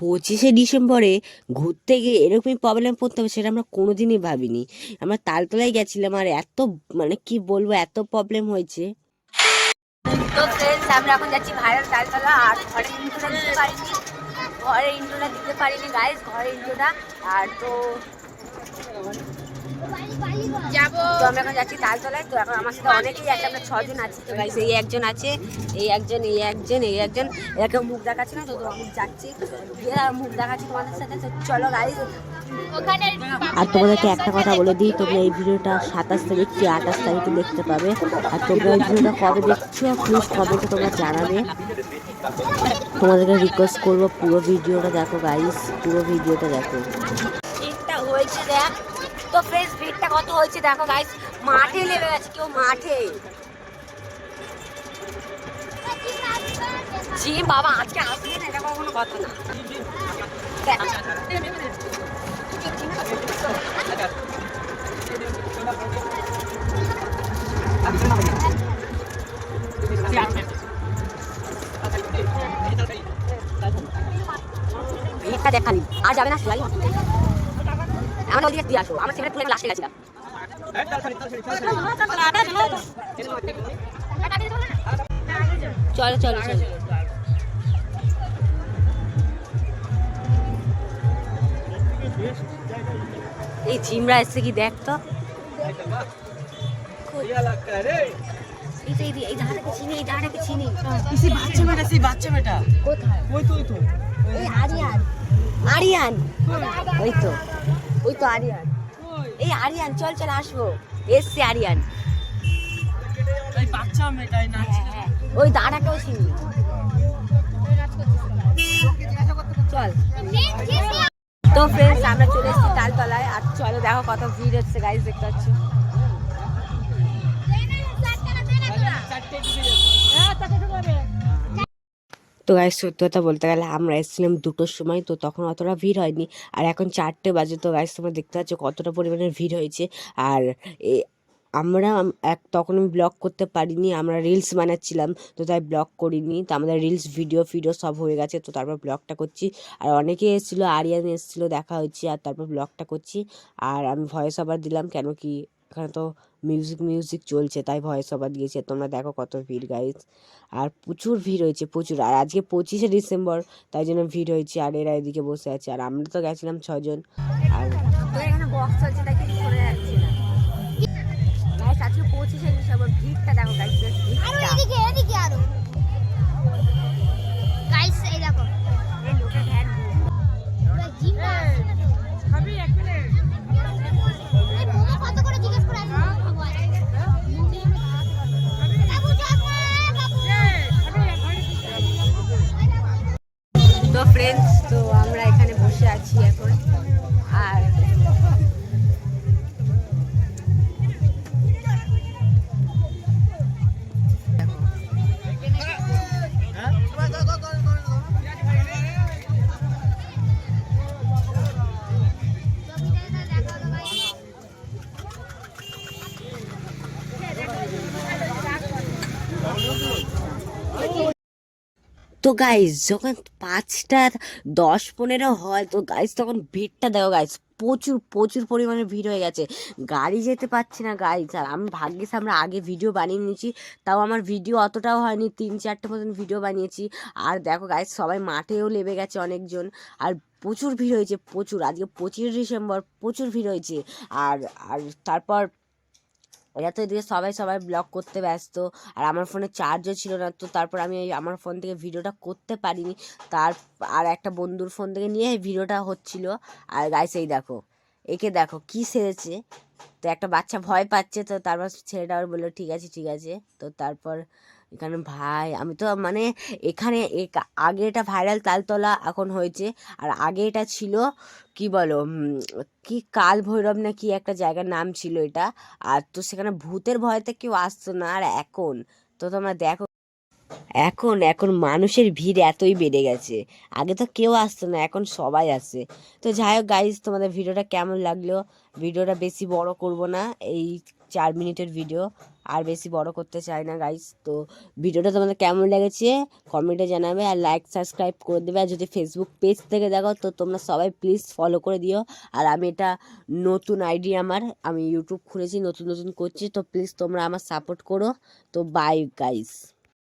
পঁচিশে ডিসেম্বরে ঘুরতে গিয়ে এরকমই প্রবলেম পড়তে হবে, সেটা আমরা কোনো দিনই ভাবিনি। আমরা তালতলায় গেছিলাম আর এত মানে কি বলব, এত প্রবলেম হয়েছে। আমরা এখন যাচ্ছি ভাইরাল তালতলা, আর ঘরে ইন্ট্রোটা দিতে পারিনি। ঘরে ইন্ট্রোটা দিতে পারিনি গাইস ঘরে ইন্ট্রোটা আর তো তো আমরা এখন যাচ্ছি তালতলায়। তো এখন আমার সাথে অনেকেই আছে আমরা ছজন আছি। তো গাইস এই একজন আছে এই একজন এই একজন এই একজন। মুখ দেখাচ্ছি না তো তো আমি যাচ্ছি। গিয়ে আর মুখ দেখাচ্ছি তোমাদের সাথে তো চলো গাইস আর তোমাদেরকে একটা কথা বলে দিই তোমরা এই ভিডিওটা সাতাশ তারিখ কি আঠাশ তারিখে দেখতে পাবে। আর তোমরা এই ভিডিওটা কবে দেখছ প্লিজ কমেন্টে তোমরা জানাবে। তোমাদেরকে রিকোয়েস্ট করব পুরো ভিডিওটা দেখো গাইস পুরো ভিডিওটা দেখো। ভিড়টা হয়েছে দেখ তো ফ্রেন্ডস ভিড়টা কত হয়েছে দেখো গাইস মাঠে নেমে গেছে কেউ মাঠে। জি, বাবা, আজকে আসবে না, এটা না। ভিড়টা দেখালি আর যাবে না শিলাই আমরা ওদিকে দিয়ে আসো আমরা সেখানে তুলে লাস্টে গেছিলাম। চলো চলো চলো। এই জিমরা এসছে কি দেখ তো। এই এই ধারাটাকে চিনি এই ধারাটাকে চিনি। সেই বাচ্চা মেয়েটা সেই বাচ্চা মেয়েটা কোথায়? ওই তো ওই তো। এই আরিয়ান। আরিয়ান? ওই তো। ওই তো আরিয়ান। এই আরিয়ান চল চল আসব। এসছে আরিয়ান। ওই নাচ হ্যাঁ, হ্যাঁ। ওই দাঁড়াকেও চিনি। চল। তো ফ্রেন্ডস আমরা চলে এসেছি তালতলায়। আর চলো দেখো কত ভিড় হচ্ছে গাইজ দেখতে পাচ্ছ? তো গাইস সত্যি কথা বলতে গেলে আমরা এসেছিলাম দুটোর সময়, তো তখন অতটা ভিড় হয়নি। আর এখন চারটে বাজে, তো গাইস তোমরা দেখতে পাচ্ছ কতটা পরিমাণে ভিড় হয়েছে। আর এ, আমরা এক, তখন আমি ব্লগ করতে পারিনি, আমরা রিলস বানাচ্ছিলাম, তো তাই ব্লগ করিনি। তো আমাদের রিলস ভিডিও ফিডিও সব হয়ে গেছে, তো তারপর ব্লগটা করছি। আর অনেকে এসেছিল, আরিয়ান এসেছিল, দেখা হয়েছে, আর তারপর ব্লগটা করছি। আর আমি ভয়েস ওভার দিলাম, কেন কি এখানে তো মিউজিক মিউজিক চলছে, তাই ভয়েস ওভার দিয়েছে। তোমরা দেখো কত ভিড় গাইজ আর প্রচুর ভিড় হয়েছে, প্রচুর। আর আজকে পঁচিশে ডিসেম্বর, তাই জন্য ভিড় হয়েছে। আর এরা এদিকে বসে আছে। আর আমরা তো গেছিলাম ছজন। আর পঁচিশে ডিসেম্বর, ভিড়টা দেখো গাইস তো ফ্রেন্ডস তো আমরা এখানে বসে আছি এখন। আর তো গাইজ যখন পাঁচটা দশ পনেরো হয়, তো গাইজ তখন ভিড়টা দেখো গাইজ প্রচুর প্রচুর পরিমাণে ভিড় হয়ে গেছে। গাড়ি যেতে পারছি না গাইজ আর আমি ভাগ্যিস আমরা আগে ভিডিও বানিয়ে নিয়েছি, তাও আমার ভিডিও অতটাও হয়নি, তিন চারটে মতন ভিডিও বানিয়েছি। আর দেখো গাইজ সবাই মাঠেও লেবে গেছে অনেকজন, আর প্রচুর ভিড় হয়েছে, প্রচুর। আজকে পঁচিশে ডিসেম্বর, প্রচুর ভিড় হয়েছে। আর আর তারপর এরা তো এদিকে সবাই সবাই ব্লগ করতে ব্যস্ত। আর আমার ফোনে চার্জও ছিল না, তো তারপর আমি আমার ফোন থেকে ভিডিওটা করতে পারিনি। তার, আর একটা বন্ধুর ফোন থেকে নিয়ে ভিডিওটা হচ্ছিল। আর গাইস এই দেখো, একে দেখো কি সেরেছে তো একটা বাচ্চা ভয় পাচ্ছে, তো তারপর ছেলেটা আবার বলল, ঠিক আছে ঠিক আছে। তো তারপর এখানে ভাই, আমি তো মানে এখানে আগে এটা ভাইরাল তালতলা এখন হয়েছে। আর আগে এটা ছিল, কি বলো কি কাল ভৈরব না কি একটা জায়গার নাম ছিল এটা। আর তো সেখানে ভূতের ভয়তে কেউ আসতো না। আর এখন, তো তোমরা দেখো, এখন এখন মানুষের ভিড় এতই বেড়ে গেছে। আগে তো কেউ আসতো না, এখন সবাই আসে। তো যাই হোক গাইজ তোমাদের ভিডিওটা কেমন লাগল? ভিডিওটা বেশি বড় করব না। এই চার মিনিটের ভিডিও আর বেশি বড় করতে চাই না গাইস তো ভিডিওটা তোমাদের কেমন লেগেছে কমেন্টে জানাবে, আর লাইক সাবস্ক্রাইব করে দেবে। আর যদি ফেসবুক পেজ থেকে দেখো, তো তোমরা সবাই প্লিজ ফলো করে দিও। আর আমি এটা নতুন আইডি আমার, আমি ইউটিউব খুলেছি, নতুন নতুন করছি, তো প্লিজ তোমরা আমার সাপোর্ট করো। তো বাই গাইস